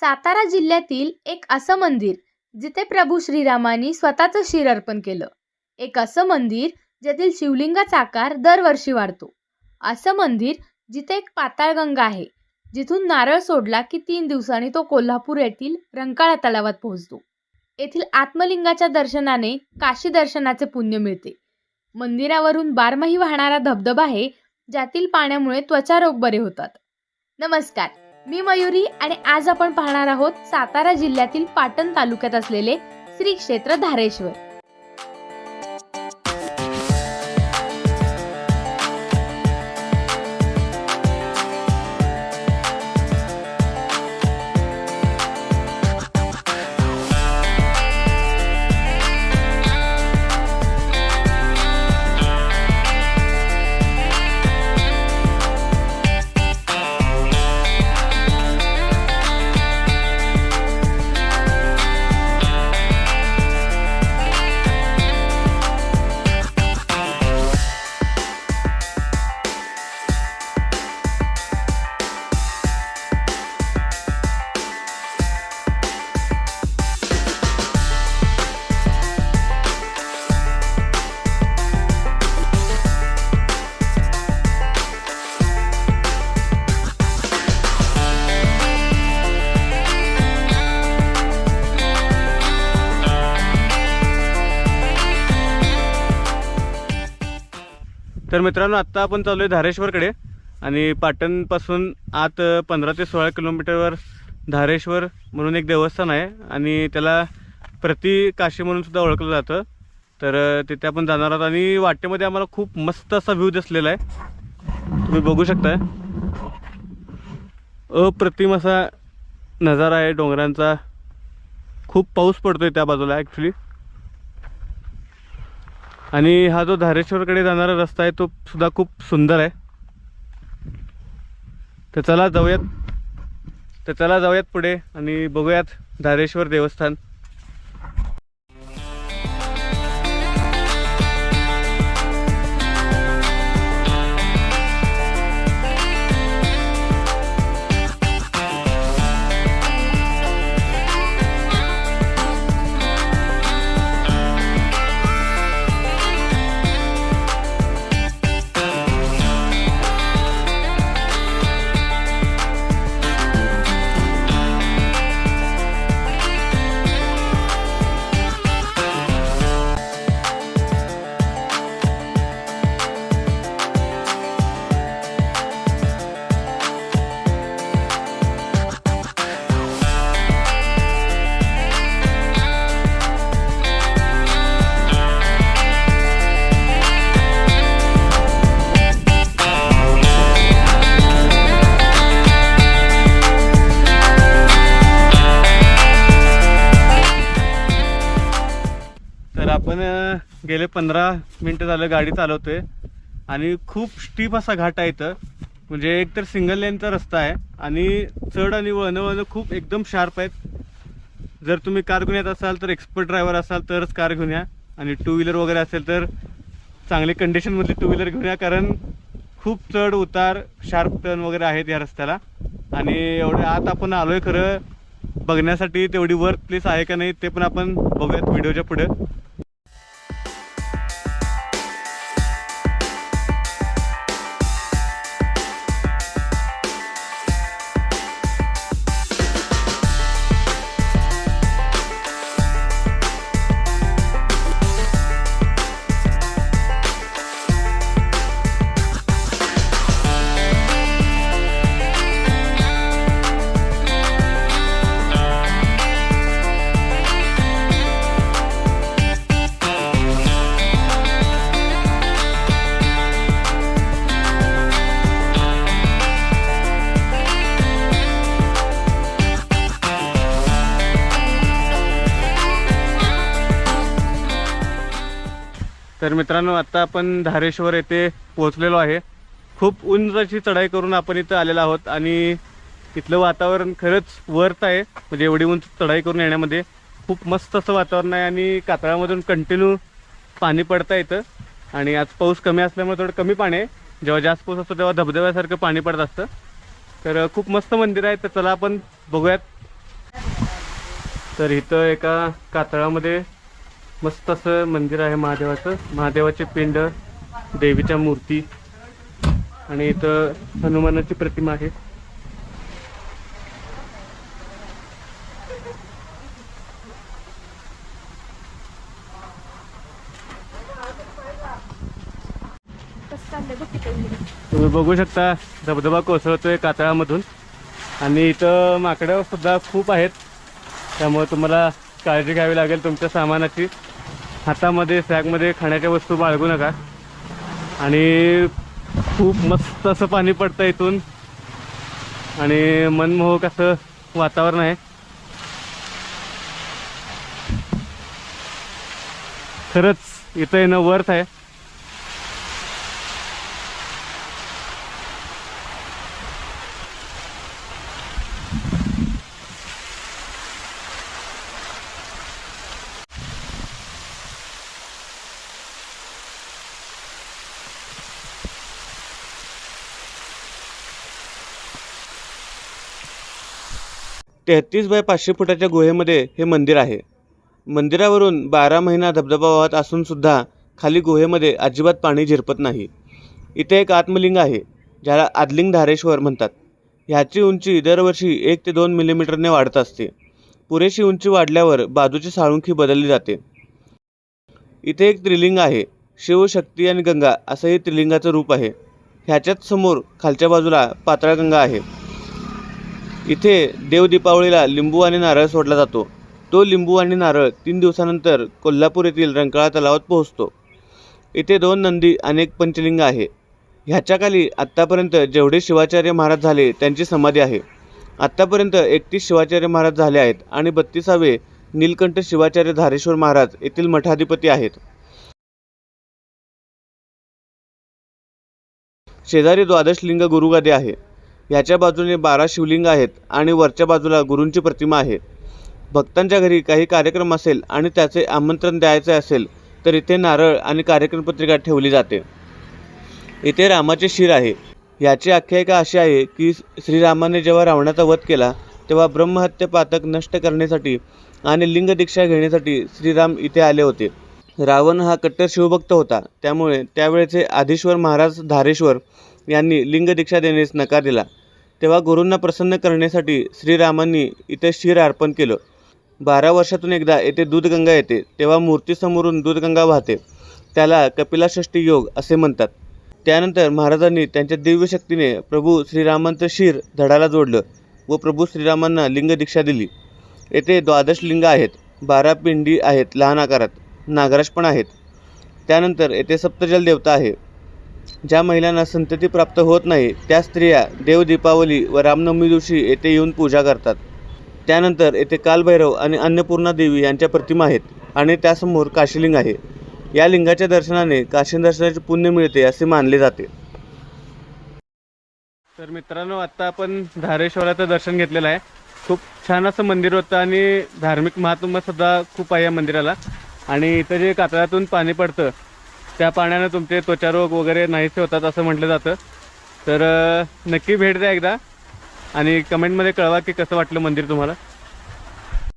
सातारा जिल्ह्यातील एक असं मंदिर जिथे प्रभू श्रीरामांनी स्वतःचं शिर अर्पण केलं. एक असं मंदिर ज्यातील शिवलिंगाचा आकार दरवर्षी वाढतो. असं मंदिर जिथे एक पाताळगंगा आहे जिथून नारळ सोडला की तीन दिवसांनी तो कोल्हापूर येथील रंकाळा तलावात पोहोचतो. येथील आत्मलिंगाच्या दर्शनाने काशी दर्शनाचे पुण्य मिळते. मंदिरावरून बारमाही वाहणारा धबधबा आहे ज्यातील पाण्यामुळे त्वचा रोग बरे होतात. नमस्कार. मी मयुरी आणि आज आपण पाहणार आहोत सातारा जिल्ह्यातील पाटण तालुक्यात असलेले श्री क्षेत्र धारेश्वर. तर मित्रांनो आत्ता आपण चालू आहे धारेश्वरकडे आणि पाटणपासून आत पंधरा ते सोळा किलोमीटरवर धारेश्वर म्हणून एक देवस्थान आहे आणि त्याला प्रति काशी म्हणून सुद्धा ओळखलं जातं. तर तिथे आपण जाणार आहोत आणि वाटेमध्ये आम्हाला खूप मस्त असा व्ह्यू दिसलेला आहे. तुम्ही बघू शकताय. अप्रतिम असा नजारा आहे डोंगरांचा. खूप पाऊस पडतोय त्या बाजूला ॲक्च्युली आणि हा जो धारेश्वरकडे जाणारा रस्ता आहे तो सुद्धा खूप सुंदर आहे. तर चला जाऊयात. तर चला जाऊयात पुढे आणि बघूयात धारेश्वर देवस्थान. आपण गेले पंधरा मिनटं झालं गाडी चालवतोय. आणि खूप स्टीप असा घाट आहे इथं. म्हणजे एक तर सिंगल लेनचा रस्ता आहे आणि चढ आणि वळणं वळणं खूप एकदम शार्प आहेत. जर तुम्ही कार घेऊन येत असाल तर एक्सपर्ट ड्रायव्हर असाल तरच कार घेऊन या. आणि टू व्हीलर वगैरे असेल तर चांगली कंडिशनमधली टू व्हीलर घेऊन या कारण खूप चढ उतार शार्प टर्न वगैरे आहेत या रस्त्याला. आणि एवढे आत आपण आलो आहे खरं बघण्यासाठी तेवढी वर्थ प्लेस आहे का नाही ते पण आपण बघूयात व्हिडिओच्या पुढे. तर मित्रांनो आत्ता आपण धारेश्वर येथे पोहोचलेलो आहे. खूप उंचाची चढाई करून आपण इथं आलेलो आहोत आणि इथलं वातावरण खरंच वर्थ आहे. म्हणजे एवढी उंच चढाई करून येण्यामध्ये खूप मस्त असं वातावरण आहे आणि कातळामधून कंटिन्यू पाणी पडता येतं आणि आज पाऊस कमी असल्यामुळे थोडं कमी पाणी आहे. जेव्हा जास्त पाऊस असतो तेव्हा धबधब्यासारखं पाणी पडत असतं. तर खूप मस्त मंदिर आहे. तर चला आपण बघूयात. तर इथं एका कातळामध्ये मस्त असं मंदिर आहे महादेवाचं. महादेवाचे पिंड देवीच्या मूर्ती आणि इथं हनुमानाची प्रतिमा आहे. तुम्ही बघू शकता धबधबा कोसळतोय कातळामधून. आणि इथं माकडं सुद्धा खूप आहेत. त्यामुळे तुम्हाला काळजी घ्यावी लागेल तुमच्या सामानाची. हातामध्ये सॅगमध्ये खाण्याच्या वस्तू बाळगू नका. आणि खूप मस्त असं पाणी पडतं इथून. आणि मनमोहक असं वातावरण आहे. खरंच इथं येणं वर्थ आहे. तेहतीस बाय पाचशे फुटाच्या गुहेमध्ये हे मंदिर आहे. मंदिरावरून बारा महिना धबधबा वाहत असूनसुद्धा खाली गुहेमध्ये अजिबात पाणी झिरपत नाही. इथे एक आत्मलिंग आहे ज्याला आदलिंग धारेश्वर म्हणतात. ह्याची उंची दरवर्षी एक ते दोन मिलीमीटरने वाढत असते. पुरेशी उंची वाढल्यावर बाजूची साळुंखी बदलली जाते. इथे एक त्रिलिंग आहे शिव शक्ती आणि गंगा असं हे त्रिलिंगाचं रूप आहे. ह्याच्याच समोर खालच्या बाजूला पाताळगंगा आहे. इथे देवदीपावळीला लिंबू आणि नारळ सोडला जातो. तो लिंबू आणि नारळ तीन दिवसानंतर कोल्हापूर येथील रंकाळा तलावात पोहोचतो. इथे दोन नंदी आणि एक पंचलिंग आहे. ह्याच्याखाली आत्तापर्यंत जेवढे शिवाचार्य महाराज झाले त्यांची समाधी आहे. आत्तापर्यंत एकतीस शिवाचार्य महाराज झाले आहेत आणि बत्तीसावे नीलकंठ शिवाचार्य धारेश्वर महाराज येथील मठाधिपती आहेत. शेजारी द्वादश लिंग गुरुगादी आहे. ह्याच्या बाजूने बारा शिवलिंग आहेत आणि वरच्या बाजूला गुरूंची प्रतिमा आहे. भक्तांच्या घरी काही कार्यक्रम असेल आणि त्याचे आमंत्रण द्यायचे असेल तर इथे नारळ आणि कार्यक्रम पत्रिका ठेवली जाते. इथे रामाचे शिर आहे. याची आख्यायिका अशी आहे की श्रीरामाने जेव्हा रावणाचा वध केला तेव्हा ब्रह्महत्या पातक नष्ट करण्यासाठी आणि लिंग दीक्षा घेण्यासाठी श्रीराम इथे आले होते. रावण हा कट्टर शिवभक्त होता. त्यामुळे त्यावेळेचे आधीश्वर महाराज धारेश्वर यांनी लिंग दीक्षा देण्यास नकार दिला. तेव्हा गुरूंना प्रसन्न करण्यासाठी श्रीरामांनी इथे शिर अर्पण केलं. बारा वर्षातून एकदा येथे दूधगंगा येते तेव्हा मूर्तीसमोरून दूधगंगा वाहते. त्याला कपिलाषष्ठी योग असे म्हणतात. त्यानंतर महाराजांनी त्यांच्या दिव्य शक्तीने प्रभू श्रीरामांचं शिर धडाला जोडलं व प्रभू श्रीरामांना लिंग दीक्षा दिली. येथे द्वादश लिंग आहेत बारा पिंडी आहेत लहान आकारात नागराज पण आहेत. त्यानंतर येथे सप्तजल देवता आहे. ज्या महिलांना संतती प्राप्त होत नाही त्या स्त्रिया देव दीपावली व रामनवमी दिवशी येथे येऊन पूजा करतात. त्यानंतर येथे कालभैरव आणि अन्नपूर्णा देवी यांच्या प्रतिमा आहेत आणि त्यासमोर काशीलिंग आहे. या लिंगाच्या दर्शनाने काशी दर्शनाचे पुण्य मिळते असे मानले जाते. तर मित्रांनो आता आपण धारेश्वराचं दर्शन घेतलेलं आहे. खूप छान असं मंदिर होतं आणि धार्मिक महात्म्य सुद्धा खूप आहे या मंदिराला. आणि इथं जे कातळातून पाणी पडतं त्या पाण्यानं तुमचे त्वचारोग वगैरे नाहीसे होतात असं म्हटलं जातं. तर नक्की भेट द्या एकदा आणि कमेंटमध्ये कळवा की कसं वाटलं मंदिर तुम्हाला.